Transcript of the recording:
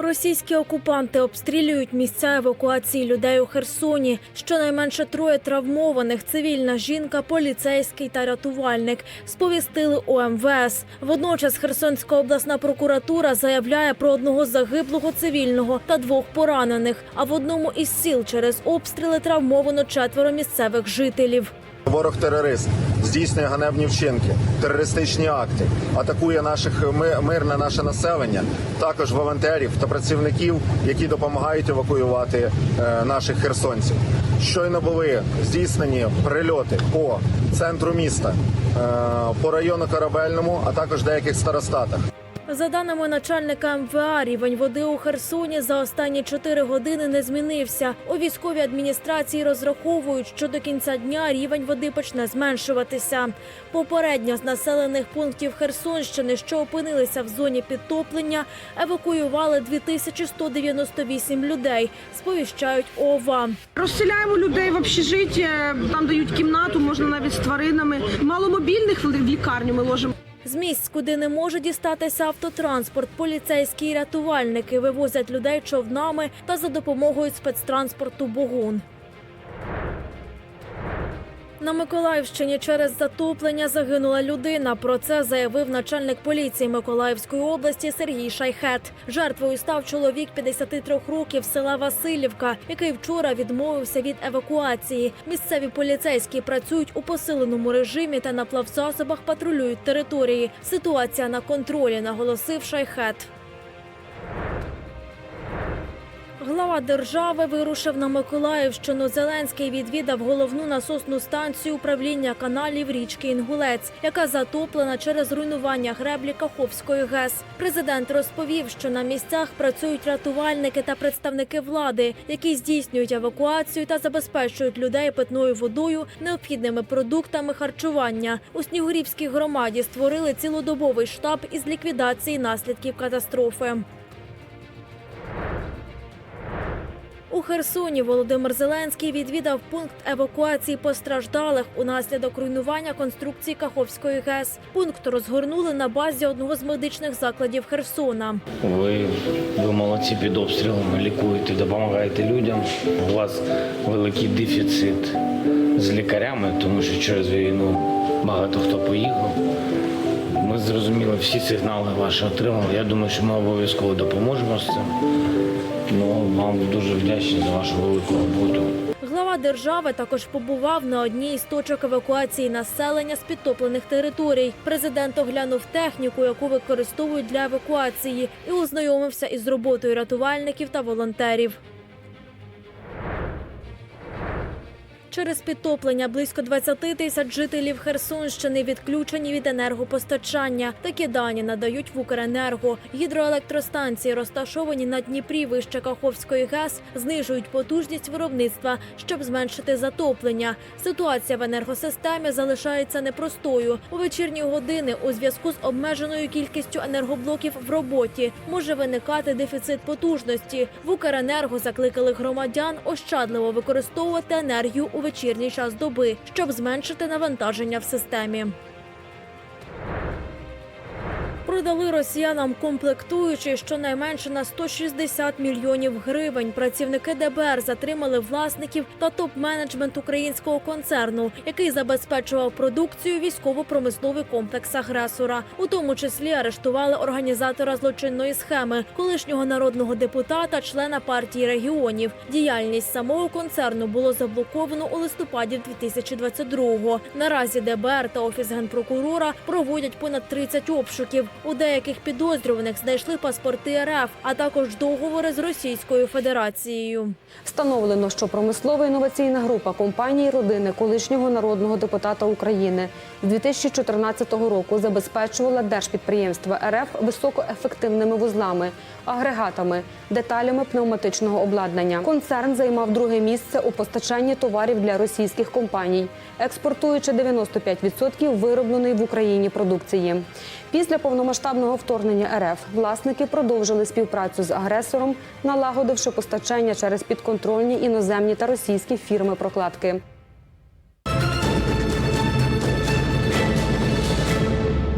Російські окупанти обстрілюють місця евакуації людей у Херсоні. Щонайменше троє травмованих цивільна жінка, поліцейський та рятувальник сповістили у МВС. Водночас Херсонська обласна прокуратура заявляє про одного загиблого цивільного та двох поранених. А в одному із сіл через обстріли травмовано четверо місцевих жителів. Ворог-терорист здійснює ганебні вчинки, терористичні акти, атакує наших мирне наше населення, також волонтерів та працівників, які допомагають евакуювати е, наших херсонців. Щойно були здійснені прильоти по центру міста, е, по району Корабельному, а також деяких старостатах. За даними начальника МВА, рівень води у Херсоні за останні 4 години не змінився. У військовій адміністрації розраховують, що до кінця дня рівень води почне зменшуватися. Попередньо з населених пунктів Херсонщини, що опинилися в зоні підтоплення, евакуювали 2198 людей. Сповіщають ОВА. Розселяємо людей в общежиття, там дають кімнату, можна навіть з тваринами. Маломобільних в лікарню ми ложимо. З місць, куди не може дістатися автотранспорт, поліцейські рятувальники вивозять людей човнами та за допомогою спецтранспорту Богун. На Миколаївщині через затоплення загинула людина. Про це заявив начальник поліції Миколаївської області Сергій Шайхет. Жертвою став чоловік 53 років села Васильівка, який вчора відмовився від евакуації. Місцеві поліцейські працюють у посиленому режимі та на плавзасобах патрулюють території. Ситуація на контролі, наголосив Шайхет. Глава держави вирушив на Миколаївщину. Зеленський відвідав головну насосну станцію управління каналів річки Інгулець, яка затоплена через руйнування греблі Каховської ГЕС. Президент розповів, що на місцях працюють рятувальники та представники влади, які здійснюють евакуацію та забезпечують людей питною водою, необхідними продуктами харчування. У Снігурівській громаді створили цілодобовий штаб із ліквідації наслідків катастрофи. У Херсоні Володимир Зеленський відвідав пункт евакуації постраждалих унаслідок руйнування конструкції Каховської ГЕС. Пункт розгорнули на базі одного з медичних закладів Херсона. Ви, ви молодці під обстрілами, лікуєте, допомагаєте людям. У вас великий дефіцит з лікарями, тому що через війну багато хто поїхав. Ми зрозуміли всі сигнали ваші отримали. Я думаю, що ми обов'язково допоможемо з цим. Ну, вам дуже вдячні за вашу велику роботу. Глава держави також побував на одній із точок евакуації населення з підтоплених територій. Президент оглянув техніку, яку використовують для евакуації, і ознайомився із роботою рятувальників та волонтерів. Через підтоплення близько 20 тисяч жителів Херсонщини відключені від енергопостачання. Такі дані надають в Укренерго. Гідроелектростанції, розташовані на Дніпрі вище Каховської ГЕС, знижують потужність виробництва, щоб зменшити затоплення. Ситуація в енергосистемі залишається непростою. У вечірні години у зв'язку з обмеженою кількістю енергоблоків в роботі може виникати дефіцит потужності. В Укренерго закликали громадян ощадливо використовувати енергію у вечірній час доби, щоб зменшити навантаження в системі. Продали росіянам комплектуючі щонайменше на 160 мільйонів гривень. Працівники ДБР затримали власників та топ-менеджмент українського концерну, який забезпечував продукцію військово-промисловий комплекс агресора. У тому числі арештували організатора злочинної схеми, колишнього народного депутата, члена партії регіонів. Діяльність самого концерну було заблоковано у листопаді 2022-го. Наразі ДБР та офіс генпрокурора проводять понад 30 обшуків. У деяких підозрюваних знайшли паспорти РФ, а також договори з Російською Федерацією. Встановлено, що промислова інноваційна група компанії родини колишнього народного депутата України з 2014 року забезпечувала держпідприємства РФ високоефективними вузлами, агрегатами, деталями пневматичного обладнання. Концерн займав друге місце у постачанні товарів для російських компаній, експортуючи 95% виробленої в Україні продукції. Після повномасштабного вторгнення РФ власники продовжили співпрацю з агресором, налагодивши постачання через підконтрольні іноземні та російські фірми прокладки.